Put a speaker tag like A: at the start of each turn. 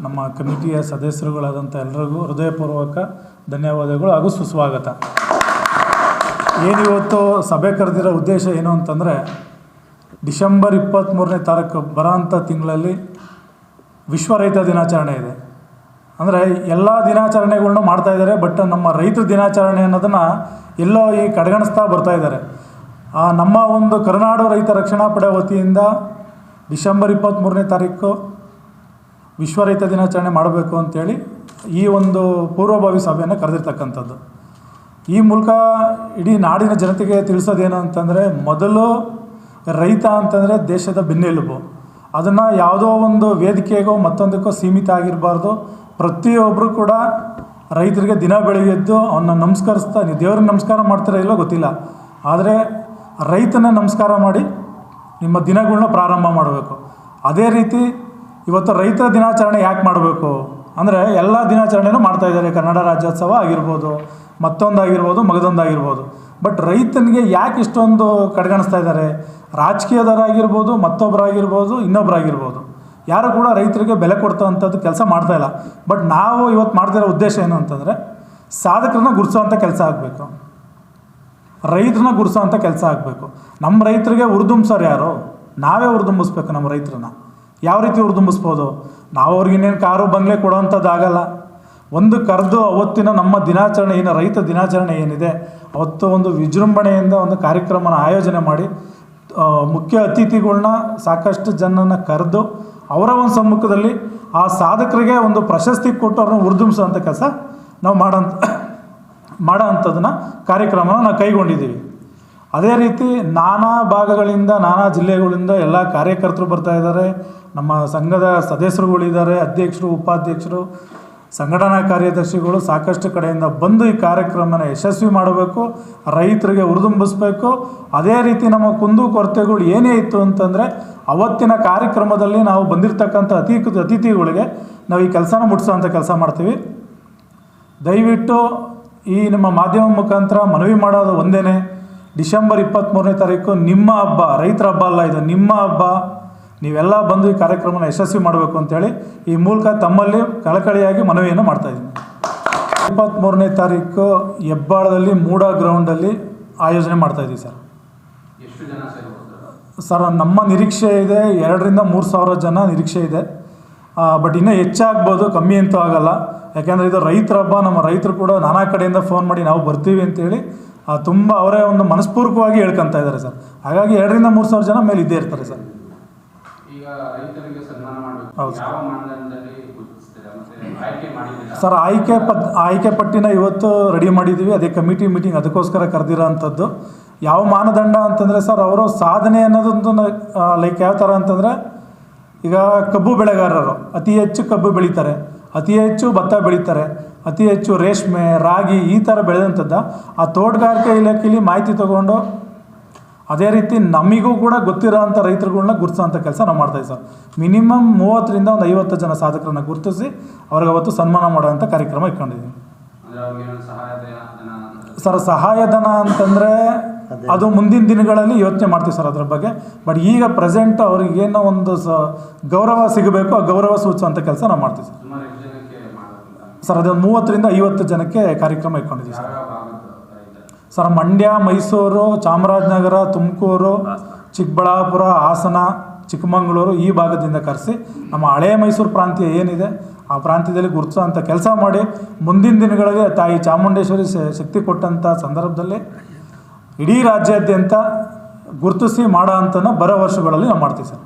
A: ನಮ್ಮ ಕಮಿಟಿಯ ಸದಸ್ಯರುಗಳಾದಂಥ ಎಲ್ಲರಿಗೂ ಹೃದಯಪೂರ್ವಕ ಧನ್ಯವಾದಗಳು ಹಾಗೂ ಸುಸ್ವಾಗತ. ಏನಿವತ್ತು ಸಭೆ ಕರೆದಿರೋ ಉದ್ದೇಶ ಏನು ಅಂತಂದರೆ ಡಿಸೆಂಬರ್ ಇಪ್ಪತ್ತ್ಮೂರನೇ ತಾರೀಕು ಬರೋಂಥ ತಿಂಗಳಲ್ಲಿ ವಿಶ್ವ ರೈತ ದಿನಾಚರಣೆ ಇದೆ. ಅಂದರೆ ಎಲ್ಲ ದಿನಾಚರಣೆಗಳನ್ನೂ ಮಾಡ್ತಾ ಇದ್ದಾರೆ ಬಟ್ ನಮ್ಮ ರೈತ ದಿನಾಚರಣೆ ಅನ್ನೋದನ್ನು ಎಲ್ಲೋ ಈ ಕಡೆಗಣಿಸ್ತಾ ಬರ್ತಾ ಇದ್ದಾರೆ. ಆ, ನಮ್ಮ ಒಂದು ಕರುನಾಡು ರೈತ ರಕ್ಷಣಾ ಪಡೆ ವತಿಯಿಂದ ಡಿಸೆಂಬರ್ ಇಪ್ಪತ್ತ್ಮೂರನೇ ತಾರೀಕು ವಿಶ್ವ ರೈತ ದಿನಾಚರಣೆ ಮಾಡಬೇಕು ಅಂತೇಳಿ ಈ ಒಂದು ಪೂರ್ವಭಾವಿ ಸಭೆಯನ್ನು ಕರೆದಿರ್ತಕ್ಕಂಥದ್ದು. ಈ ಮೂಲಕ ಇಡೀ ನಾಡಿನ ಜನತೆಗೆ ತಿಳಿಸೋದೇನು ಅಂತಂದರೆ ಮೊದಲು ರೈತ ಅಂತಂದರೆ ದೇಶದ ಬೆನ್ನೆಲುಬು. ಅದನ್ನು ಯಾವುದೋ ಒಂದು ವೇದಿಕೆಗೋ ಮತ್ತೊಂದಕ್ಕೋ ಸೀಮಿತ ಆಗಿರಬಾರ್ದು. ಪ್ರತಿಯೊಬ್ಬರು ಕೂಡ ರೈತರಿಗೆ ದಿನ ಬೆಳಗ್ಗೆದ್ದು ಅವನ್ನ ನಮಸ್ಕರಿಸ್ತಾ ನೀವು ದೇವ್ರಿಗೆ ನಮಸ್ಕಾರ ಮಾಡ್ತೀರಾ ಇಲ್ಲೋ ಗೊತ್ತಿಲ್ಲ. ಆದರೆ ರೈತನ ನಮಸ್ಕಾರ ಮಾಡಿ ನಿಮ್ಮ ದಿನಗಳನ್ನ ಪ್ರಾರಂಭ ಮಾಡಬೇಕು. ಅದೇ ರೀತಿ ಇವತ್ತು ರೈತರ ದಿನಾಚರಣೆ ಯಾಕೆ ಮಾಡಬೇಕು? ಅಂದರೆ ಎಲ್ಲ ದಿನಾಚರಣೆನೂ ಮಾಡ್ತಾ ಇದ್ದಾರೆ. ಕನ್ನಡ ರಾಜ್ಯೋತ್ಸವ ಆಗಿರ್ಬೋದು, ಮತ್ತೊಂದಾಗಿರ್ಬೋದು, ಮಗದೊಂದಾಗಿರ್ಬೋದು. ಬಟ್ ರೈತನಿಗೆ ಯಾಕೆ ಇಷ್ಟೊಂದು ಕಡೆಗಣಿಸ್ತಾ ಇದ್ದಾರೆ? ರಾಜಕೀಯದವರಾಗಿರ್ಬೋದು, ಮತ್ತೊಬ್ಬರಾಗಿರ್ಬೋದು, ಇನ್ನೊಬ್ಬರಾಗಿರ್ಬೋದು. ಯಾರು ಕೂಡ ರೈತರಿಗೆ ಬೆಲೆ ಕೊಡ್ತಂಥದ್ದು ಕೆಲಸ ಮಾಡ್ತಾ ಇಲ್ಲ. ಬಟ್ ನಾವು ಇವತ್ತು ಮಾಡ್ತಿರೋ ಉದ್ದೇಶ ಏನು ಅಂತಂದರೆ, ಸಾಧಕರನ್ನ ಗುರ್ಸೋವಂಥ ಕೆಲಸ ಆಗಬೇಕು. ರೈತರನ್ನ ಗುರುಸೋವಂಥ ಕೆಲಸ ಆಗಬೇಕು. ನಮ್ಮ ರೈತರಿಗೆ ಉರ್ದುಂಬ್ಸೋರು ಯಾರು? ನಾವೇ ಉರ್ದುಂಬಿಸ್ಬೇಕು ನಮ್ಮ ರೈತರನ್ನ. ಯಾವ ರೀತಿ ಉರ್ದುಂಬಿಸ್ಬೋದು ನಾವು ಅವ್ರಿಗೆ ಇನ್ನೇನು ಕಾರು ಬಂಗ್ಲೆ ಕೊಡೋವಂಥದ್ದಾಗಲ್ಲ ಒಂದು ಕರೆದು ಅವತ್ತಿನ ನಮ್ಮ ದಿನಾಚರಣೆ ಏನು, ರೈತ ದಿನಾಚರಣೆ ಏನಿದೆ, ಅವತ್ತು ಒಂದು ವಿಜೃಂಭಣೆಯಿಂದ ಒಂದು ಕಾರ್ಯಕ್ರಮನ ಆಯೋಜನೆ ಮಾಡಿ ಮುಖ್ಯ ಅತಿಥಿಗಳ್ನ ಸಾಕಷ್ಟು ಜನನ ಕರೆದು ಅವರ ಒಂದು ಸಮ್ಮುಖದಲ್ಲಿ ಆ ಸಾಧಕರಿಗೆ ಒಂದು ಪ್ರಶಸ್ತಿ ಕೊಟ್ಟು ಅವ್ರನ್ನ ಉರ್ದುಂಬಿಸೋವಂಥ ಕೆಲಸ ನಾವು ಮಾಡೋಂಥ ಮಾಡೋ ಅಂಥದ್ದನ್ನ ಕಾರ್ಯಕ್ರಮನ ನಾವು ಕೈಗೊಂಡಿದ್ದೀವಿ. ಅದೇ ರೀತಿ ನಾನಾ ಭಾಗಗಳಿಂದ, ನಾನಾ ಜಿಲ್ಲೆಗಳಿಂದ ಎಲ್ಲ ಕಾರ್ಯಕರ್ತರು ಬರ್ತಾ ಇದ್ದಾರೆ. ನಮ್ಮ ಸಂಘದ ಸದಸ್ಯರುಗಳಿದ್ದಾರೆ ಅಧ್ಯಕ್ಷರು, ಉಪಾಧ್ಯಕ್ಷರು, ಸಂಘಟನಾ ಕಾರ್ಯದರ್ಶಿಗಳು ಸಾಕಷ್ಟು ಕಡೆಯಿಂದ ಬಂದು ಈ ಕಾರ್ಯಕ್ರಮನ ಯಶಸ್ವಿ ಮಾಡಬೇಕು, ರೈತರಿಗೆ ಹುರಿದುಂಬಿಸ್ಬೇಕು. ಅದೇ ರೀತಿ ನಮ್ಮ ಕುಂದು ಕೊರತೆಗಳು ಏನೇ ಇತ್ತು ಅಂತಂದರೆ, ಅವತ್ತಿನ ಕಾರ್ಯಕ್ರಮದಲ್ಲಿ ನಾವು ಬಂದಿರತಕ್ಕಂಥ ಅತಿ ಅತಿಥಿಗಳಿಗೆ ನಾವು ಈ ಕೆಲಸನ ಮುಟ್ಟಿಸೋವಂಥ ಕೆಲಸ ಮಾಡ್ತೀವಿ. ದಯವಿಟ್ಟು ಈ ನಿಮ್ಮ ಮಾಧ್ಯಮ ಮುಖಾಂತರ ಮನವಿ ಮಾಡೋದು ಒಂದೇ ಡಿಸೆಂಬರ್ ಇಪ್ಪತ್ತ್ಮೂರನೇ ತಾರೀಕು ನಿಮ್ಮ ಹಬ್ಬ ರೈತರ ಹಬ್ಬ ಅಲ್ಲ ಇದು ನಿಮ್ಮ ಹಬ್ಬ. ನೀವೆಲ್ಲ ಬಂದು ಈ ಕಾರ್ಯಕ್ರಮನ ಯಶಸ್ವಿ ಮಾಡಬೇಕು ಅಂತೇಳಿ ಈ ಮೂಲಕ ತಮ್ಮಲ್ಲಿ ಕಳಕಳಿಯಾಗಿ ಮನವಿಯನ್ನು ಮಾಡ್ತಾ ಇದ್ದೀನಿ. ಇಪ್ಪತ್ತ್ಮೂರನೇ ತಾರೀಕು ಹೆಬ್ಬಾಳದಲ್ಲಿ ಮೂಡ ಗ್ರೌಂಡಲ್ಲಿ ಆಯೋಜನೆ ಮಾಡ್ತಾ ಇದ್ದೀವಿ ಸರ್. ಸರ್? ನಮ್ಮ ನಿರೀಕ್ಷೆ ಇದೆ ಎರಡರಿಂದ ಮೂರು ಸಾವಿರ ಜನ ನಿರೀಕ್ಷೆ ಇದೆ. ಬಟ್ ಇನ್ನೂ ಹೆಚ್ಚಾಗ್ಬೋದು ಕಮ್ಮಿ ಅಂತೂ ಆಗಲ್ಲ. ಯಾಕೆಂದರೆ ಇದು ರೈತರ ಹಬ್ಬ ನಮ್ಮ ರೈತರು ಕೂಡ ನಾನಾ ಕಡೆಯಿಂದ ಫೋನ್ ಮಾಡಿ ನಾವು ಬರ್ತೀವಿ ಅಂತೇಳಿ ತುಂಬ ಅವರೇ ಒಂದು ಮನಸ್ಪೂರ್ವಕವಾಗಿ ಹೇಳ್ಕೊತಾ ಇದ್ದಾರೆ ಸರ್. ಹಾಗಾಗಿ ಎರಡರಿಂದ ಮೂರು ಸಾವಿರ ಜನ ಮೇಲೆ ಇದ್ದೇ ಇರ್ತಾರೆ ಸರ್. ಹೌದು ಸರ್.
B: ಆಯ್ಕೆ
A: ಪದ್ ಆಯ್ಕೆ ಪಟ್ಟಿನ ಇವತ್ತು ರೆಡಿ ಮಾಡಿದ್ದೀವಿ. ಅದೇ ಕಮಿಟಿ ಮೀಟಿಂಗ್ ಅದಕ್ಕೋಸ್ಕರ ಕರೆದಿರೋ ಅಂಥದ್ದು. ಯಾವ ಮಾನದಂಡ ಅಂತಂದರೆ ಸರ್ ಅವರು ಸಾಧನೆ ಅನ್ನೋದೊಂದು ಲೈಕ್ ಯಾವ ಥರ ಅಂತಂದರೆ ಈಗ ಕಬ್ಬು ಬೆಳೆಗಾರರು ಅತಿ ಹೆಚ್ಚು ಕಬ್ಬು ಬೆಳೀತಾರೆ. ಅತಿ ಹೆಚ್ಚು ಭತ್ತ ಬೆಳೀತಾರೆ. ಅತಿ ಹೆಚ್ಚು ರೇಷ್ಮೆ ರಾಗಿ ಈ ಥರ ಬೆಳೆದಂಥದ್ದು ಆ ತೋಟಗಾರಿಕೆ ಇಲಾಖೆಯಲ್ಲಿ ಮಾಹಿತಿ ತಗೊಂಡು ಅದೇ ರೀತಿ ನಮಗೂ ಕೂಡ ಗೊತ್ತಿರೋ ಅಂಥ ರೈತರುಗಳನ್ನ ಗುರುತಿಸೋಂಥ ಕೆಲಸ ನಾವು ಮಾಡ್ತಾಯಿದ್ದೀವಿ ಸರ್. ಮಿನಿಮಮ್ ಮೂವತ್ತರಿಂದ ಒಂದು ಐವತ್ತು ಜನ ಸಾಧಕರನ್ನ ಗುರುತಿಸಿ ಅವ್ರಿಗೆ ಅವತ್ತು ಸನ್ಮಾನ ಮಾಡೋವಂಥ ಕಾರ್ಯಕ್ರಮ ಇಟ್ಕೊಂಡಿದ್ದೀವಿ.
B: ಅಂದ್ರೆ ಅವ್ರಿಗೆ ಏನು ಸಹಾಯಧನ ಅಂತ
A: ಸರ್ ಸಹಾಯಧನ ಅಂತಂದರೆ ಅದು. ಮುಂದಿನ ದಿನಗಳಲ್ಲಿ ಯೋಚನೆ ಮಾಡ್ತೀವಿ ಸರ್ ಅದ್ರ ಬಗ್ಗೆ. ಬಟ್ ಈಗ ಪ್ರೆಸೆಂಟ್ ಅವ್ರಿಗೇನೋ ಒಂದು ಸ ಗೌರವ ಸಿಗಬೇಕು ಆ ಗೌರವ ಸೂಚಿಸುವಂಥ ಕೆಲಸ ನಾವು ಮಾಡ್ತೀವಿ ಸರ್
B: ಸುಮಾರು ಎಷ್ಟು ಜನಕ್ಕೆ ಮಾಡಬೇಕು ಅಂತ
A: ಸರ್ ಅದೊಂದು ಮೂವತ್ತರಿಂದ ಐವತ್ತು ಜನಕ್ಕೆ ಕಾರ್ಯಕ್ರಮ ಇಟ್ಕೊಂಡಿದ್ದೀವಿ ಸರ್. ಸರ್, ಮಂಡ್ಯ, ಮೈಸೂರು, ಚಾಮರಾಜನಗರ, ತುಮಕೂರು, ಚಿಕ್ಕಬಳ್ಳಾಪುರ, ಹಾಸನ, ಚಿಕ್ಕಮಗಳೂರು ಈ ಭಾಗದಿಂದ ಕರೆಸಿ ನಮ್ಮ ಹಳೆಯ ಮೈಸೂರು ಪ್ರಾಂತ್ಯ ಏನಿದೆ ಆ ಪ್ರಾಂತ್ಯದಲ್ಲಿ ಗುರುತಿಸುವಂಥ ಕೆಲಸ ಮಾಡಿ ಮುಂದಿನ ದಿನಗಳಲ್ಲಿ ತಾಯಿ ಚಾಮುಂಡೇಶ್ವರಿ ಶಕ್ತಿ ಕೊಟ್ಟಂಥ ಸಂದರ್ಭದಲ್ಲಿ ಇಡೀ ರಾಜ್ಯಾದ್ಯಂತ ಗುರುತಿಸಿ ಮಾಡೋ ಅಂಥನ ಬರೋ ವರ್ಷಗಳಲ್ಲಿ ನಾವು ಮಾಡ್ತೀವಿ ಸರ್.